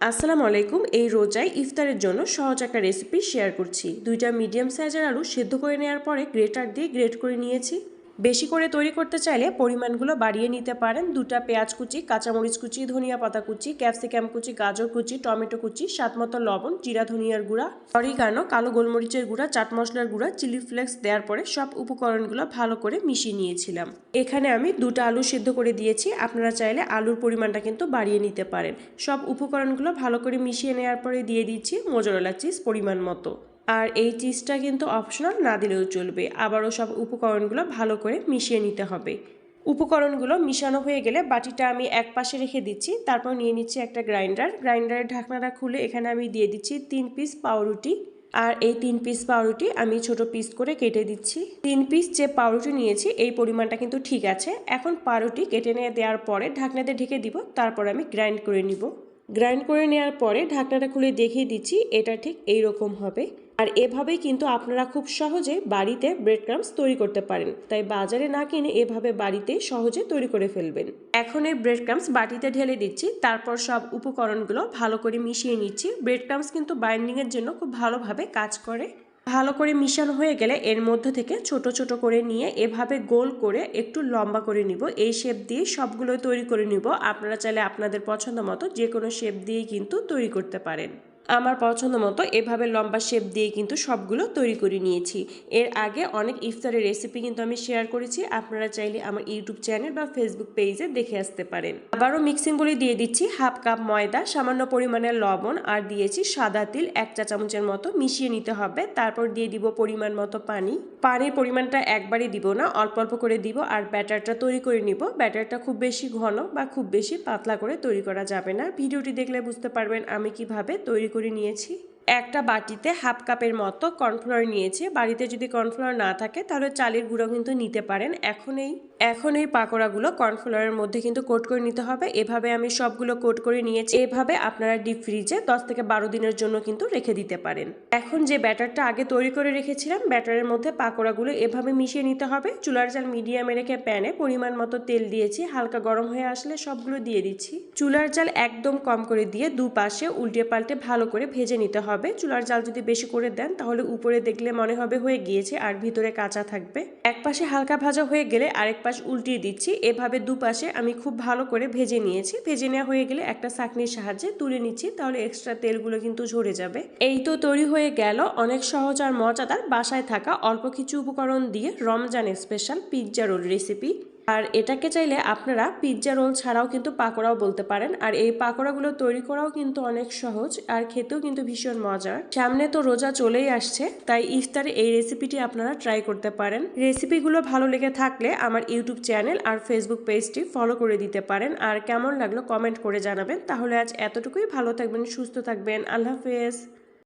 আসসালামু আলাইকুম, এই রোজায় ইফতারের জন্য সহজ একটা রেসিপি শেয়ার করছি। দুইটা মিডিয়াম সাইজের আলু সেদ্ধ করে নেওয়ার পরে গ্রেটার দিয়ে গ্রেট করে নিয়েছি। বেশি করে তৈরি করতে চাইলে পরিমাণগুলো বাড়িয়ে নিতে পারেন। দুটা পেঁয়াজ কুচি, কাঁচামরিচ কুচি, ধনিয়া পাতা কুচি, ক্যাপসিকাম কুচি, গাজর কুচি, টমেটো কুচি, স্বাদ মতো লবণ, জিরা, ধনিয়ার গুঁড়া, অরিগানো, কালো গোলমরিচের গুঁড়া, চাট মশলার গুঁড়া, চিলি ফ্লেক্স দেওয়ার পরে সব উপকরণগুলো ভালো করে মিশিয়ে নিয়েছিলাম। এখানে আমি দুটো আলু সিদ্ধ করে দিয়েছি। আপনারা চাইলে আলুর পরিমাণটা কিন্তু বাড়িয়ে নিতে পারেন। সব উপকরণগুলো ভালো করে মিশিয়ে নেওয়ার পরে দিয়ে দিচ্ছি মোজরেলা চিজ পরিমাণ মতো। আর এই চিজটা কিন্তু অপশনাল না দিলেও চলবে। আবারও সব উপকরণগুলো ভালো করে মিশিয়ে নিতে হবে। উপকরণগুলো মিশানো হয়ে গেলে বাটিটা আমি এক পাশে রেখে দিচ্ছি, তারপর নিয়ে নিচ্ছি একটা গ্রাইন্ডার। গ্রাইন্ডারের ঢাকনাটা খুলে এখানে আমি দিয়ে দিচ্ছি তিন পিস পাউরুটি। আর এই তিন পিস পাউরুটি আমি ছোট পিস করে কেটে দিচ্ছি। তিন পিস যে পাউরুটি নিয়েছি, এই পরিমাণটা কিন্তু ঠিক আছে। এখন পাউরুটি কেটে নিয়ে দেওয়ার পরে ঢাকনাতে ঢেকে দিব, তারপর আমি গ্রাইন্ড করে নিব। গ্রাইন্ড করে নেওয়ার পরে ঢাকনাটা খুলে দেখিয়ে দিচ্ছি, এটা ঠিক এই রকম হবে। আর এভাবেই কিন্তু আপনারা খুব সহজে বাড়িতে ব্রেড ক্রামস তৈরি করতে পারেন। তাই বাজারে না কিনে এভাবে বাড়িতে সহজে তৈরি করে ফেলবেন। এখন এই ব্রেড ক্রামস বাটিতে ঢেলে দিচ্ছি, তারপর সব উপকরণগুলো ভালো করে মিশিয়ে নিচ্ছি। ব্রেড ক্রামস কিন্তু বাইন্ডিংয়ের জন্য খুব ভালোভাবে কাজ করে। ভালো করে মিশানো হয়ে গেলে এর মধ্যে থেকে ছোট ছোট করে নিয়ে এভাবে গোল করে একটু লম্বা করে নিব। এই শেপ দিয়ে সবগুলো তৈরি করে নিব। আপনারা চাইলে আপনাদের পছন্দ মতো যে কোনো শেপ দিয়ে কিন্তু তৈরি করতে পারেন। আমার পছন্দ মতো এভাবে লম্বা শেপ দিয়ে কিন্তু সবগুলো তৈরি করে নিয়েছি। এর আগে অনেক ইফতারের রেসিপি কিন্তু আমি শেয়ার করেছি। আপনারা চাইলে আমার ইউটিউব চ্যানেল বা ফেসবুক পেজে দেখে আসতে পারেন। আবারও মিক্সিং করে দিয়ে দিচ্ছি হাফ কাপ ময়দা, সামান্য পরিমাণের লবণ আর দিয়েছি সাদা তিল, এক চা চামচের মতো মিশিয়ে নিতে হবে। তারপর দিয়ে দিব পরিমাণ মতো পানি। পানির পরিমাণটা একবারই দিব না, অল্প অল্প করে দিব আর ব্যাটারটা তৈরি করে নিব। ব্যাটারটা খুব বেশি ঘন বা খুব বেশি পাতলা করে তৈরি করা যাবে না। ভিডিওটি দেখলে বুঝতে পারবেন আমি কীভাবে তৈরি করে নিয়েছি। একটা বাটিতে হাফ কাপের মতো কর্নফ্লাওয়ার নিয়েছি। বাড়িতে যদি কর্নফ্লাওয়ার না থাকে, তাহলে চালের গুঁড়ো কিন্তু নিতে পারেন। এখন এই এখন এই পাকোড়াগুলো কর্নফ্লাওয়ারের মধ্যে কিন্তু কোট করে নিতে হবে। এভাবে আমি সবগুলো কোট করে নিয়েছি। এভাবে আপনারা ডিপ ফ্রিজে দশ থেকে বারো দিনের জন্য কিন্তু রেখে দিতে পারেন। এখন যে ব্যাটারটা আগে তৈরি করে রেখেছিলাম, ব্যাটারের মধ্যে পাকোড়াগুলো এভাবে মিশিয়ে নিতে হবে। চুলার জাল মিডিয়ামে রেখে প্যানে পরিমাণ মতো তেল দিয়েছি। হালকা গরম হয়ে আসলে সবগুলো দিয়ে দিচ্ছি। চুলার জাল একদম কম করে দিয়ে দুপাশে উল্টে পাল্টে ভালো করে ভেজে নিতে হবে। চুলার জাল যদি বেশি করে দেন, তাহলে উপরে দেখলে মনে হবে হয়ে গিয়েছে আর ভিতরে কাঁচা থাকবে। এক পাশে হালকা ভাজা হয়ে গেলে আরেক পাশ উল্টিয়ে দিচ্ছি। এভাবে দুপাশে আমি খুব ভালো করে ভেজে নিয়েছি। ভেজে নেওয়া হয়ে গেলে একটা চাকনির সাহায্যে তুলে নিচ্ছি, তাহলে এক্সট্রা তেলগুলো কিন্তু ঝরে যাবে। এই তো তৈরি হয়ে গেল অনেক সহজ আর মজাদার। বাসায় থাকা অল্প কিছু উপকরণ দিয়ে রমজানের স্পেশাল পিৎজা রোল রেসিপি আর এটাকে চাইলে আপনারা পিৎজা রোল ছাড়াও কিন্তু পাকোড়াও বলতে পারেন। আর এই পাকোড়াগুলো তৈরি করাও কিন্তু অনেক সহজ আর খেতেও কিন্তু ভীষণ মজার সামনে তো রোজা চলেই আসছে, তাই ইফতারে এই রেসিপিটি আপনারা ট্রাই করতে পারেন। রেসিপিগুলো ভালো লেগে থাকলে আমার ইউটিউব চ্যানেল আর ফেসবুক পেজটি ফলো করে দিতে পারেন। আর কেমন লাগল কমেন্ট করে জানাবেন। তাহলে আজ এতটুকুই। ভালো থাকবেন, সুস্থ থাকবেন। আল্লাহ হাফেজ।